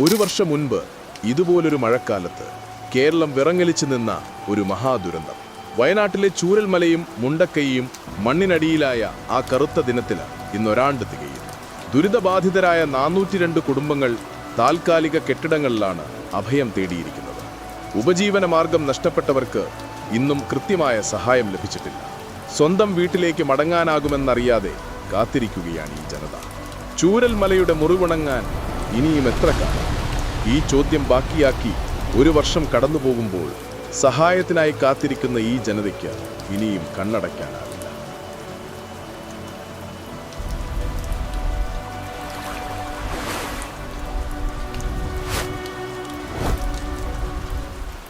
ഒരു വർഷം മുൻപ് ഇതുപോലൊരു മഴക്കാലത്ത് കേരളം വിറങ്ങലിച്ചു നിന്ന ഒരു മഹാദുരന്തം. വയനാട്ടിലെ ചൂരൽമലയും മുണ്ടക്കൈയും മണ്ണിനടിയിലായ ആ കറുത്ത ദിനത്തിൽ ഇന്നൊരാണ്ട് തികയും ദുരിതബാധിതരായ നാനൂറ്റി രണ്ട് കുടുംബങ്ങൾ താൽക്കാലിക കെട്ടിടങ്ങളിലാണ് അഭയം തേടിയിരിക്കുന്നത്. ഉപജീവന മാർഗം നഷ്ടപ്പെട്ടവർക്ക് ഇന്നും കൃത്യമായ സഹായം ലഭിച്ചിട്ടില്ല. സ്വന്തം വീട്ടിലേക്ക് മടങ്ങാനാകുമെന്നറിയാതെ കാത്തിരിക്കുകയാണ് ഈ ജനത. ചൂരൽമലയുടെ മുറിവുണങ്ങാൻ ഇനിയും എത്ര കാലം? ഈ ചോദ്യം ബാക്കിയാക്കി ഒരു വർഷം കടന്നുപോകുമ്പോൾ സഹായത്തിനായി കാത്തിരിക്കുന്ന ഈ ജനതയ്ക്ക് ഇനിയും കണ്ണടയ്ക്കാനാകും